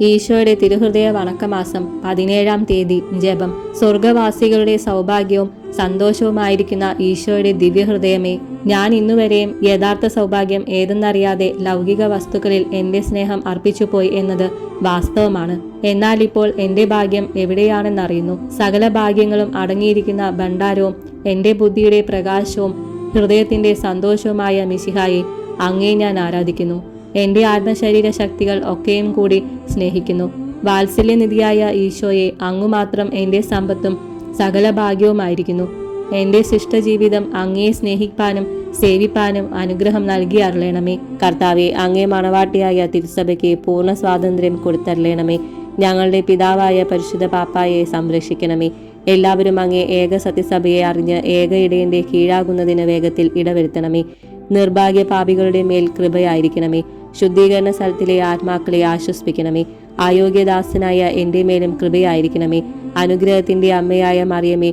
ഈശോയുടെ തിരുഹൃദയ വണക്കമാസം പതിനേഴാം തീയതി ജപം. സ്വർഗവാസികളുടെ സൗഭാഗ്യവും സന്തോഷവുമായിരിക്കുന്ന ഈശോയുടെ ദിവ്യഹൃദയമേ ഞാൻ ഇന്നുവരെയും യഥാർത്ഥ സൗഭാഗ്യം ഏതെന്നറിയാതെ ലൗകിക വസ്തുക്കളിൽ എന്റെ സ്നേഹം അർപ്പിച്ചുപോയി എന്നത് വാസ്തവമാണ്. എന്നാൽ ഇപ്പോൾ എന്റെ ഭാഗ്യം എവിടെയാണെന്നറിയുന്നു. സകല ഭാഗ്യങ്ങളും അടങ്ങിയിരിക്കുന്ന ഭണ്ഡാരവും എന്റെ ബുദ്ധിയുടെ പ്രകാശവും ഹൃദയത്തിന്റെ സന്തോഷവുമായ മിശിഹായെ അങ്ങേ ഞാൻ ആരാധിക്കുന്നു. എന്റെ ആത്മശരീര ശക്തികൾ ഒക്കെയും കൂടി സ്നേഹിക്കുന്നു. വാത്സല്യനിധിയായ ഈശോയെ അങ്ങു മാത്രം എന്റെ സമ്പത്തും സകല ഭാഗ്യവുമായിരിക്കുന്നു എന്റെ ശിഷ്ടജീവിതം അങ്ങയെ സ്നേഹിപ്പാനും സേവിപ്പാനും അനുഗ്രഹം നൽകി അരുളണമേ. കർത്താവെ അങ്ങേ മണവാട്ടിയായ തിരുസഭയ്ക്ക് പൂർണ സ്വാതന്ത്ര്യം കൊടുത്തരളണമേ. ഞങ്ങളുടെ പിതാവായ പരിശുദ്ധ പാപ്പായെ സംരക്ഷിക്കണമേ. എല്ലാവരും അങ്ങേ ഏക സത്യസഭയെ അറിഞ്ഞ് ഏക ഇടയന്റെ കീഴാകുന്നതിന് വേഗത്തിൽ ഇടവരുത്തണമേ. നിർഭാഗ്യ പാപികളുടെ മേൽ കൃപയായിരിക്കണമേ. ശുദ്ധീകരണ സ്ഥലത്തിലെ ആത്മാക്കളെ ആശ്വസിപ്പിക്കണമേ. ആയോഗ്യദാസനായ എന്റെ മേലും കൃപയായിരിക്കണമേ. അനുഗ്രഹത്തിന്റെ അമ്മയായ മറിയമേ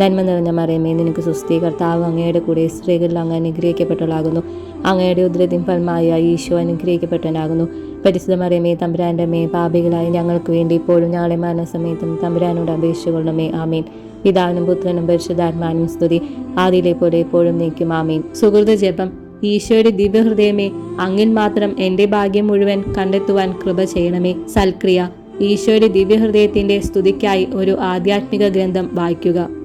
നന്മ നിറഞ്ഞ മറിയമേ നിനക്ക് സുസ്ഥി കർത്താവ് അങ്ങയുടെ കൂടെ സ്ത്രീകളിൽ അങ്ങ് അനുഗ്രഹിക്കപ്പെട്ടവളാകുന്നു. അങ്ങയുടെ ഉദ്രതിൻ ഫലമായ ഈശോ അനുഗ്രഹിക്കപ്പെട്ടവനാകുന്നു. പരിശുദ്ധ മറിയമേ തമ്പുരാന്റെ മേ പാപികളായി ഞങ്ങൾക്ക് വേണ്ടി ഇപ്പോഴും ഞങ്ങളെ മരണസമയത്തും തമ്പുരാനോട് അപേക്ഷിച്ചുകൊള്ളണമേ ആമീൻ. പിതാവിനും പുത്രനും പരിശുദ്ധാത്മാനും സ്തുതി. ആദിയിലെ പോലെ എപ്പോഴും നീക്കും ആമീൻ. സുഹൃത ജപം. ഈശോയുടെ ദിവ്യഹൃദയമേ അങ്ങിൽ മാത്രം എന്റെ ഭാഗ്യം മുഴുവൻ കണ്ടെത്തുവാൻ കൃപ ചെയ്യണമേ. സൽക്രിയ. ഈശോയുടെ ദിവ്യഹൃദയത്തിന്റെ സ്തുതിക്കായി ഒരു ആധ്യാത്മിക ഗ്രന്ഥം വായിക്കുക.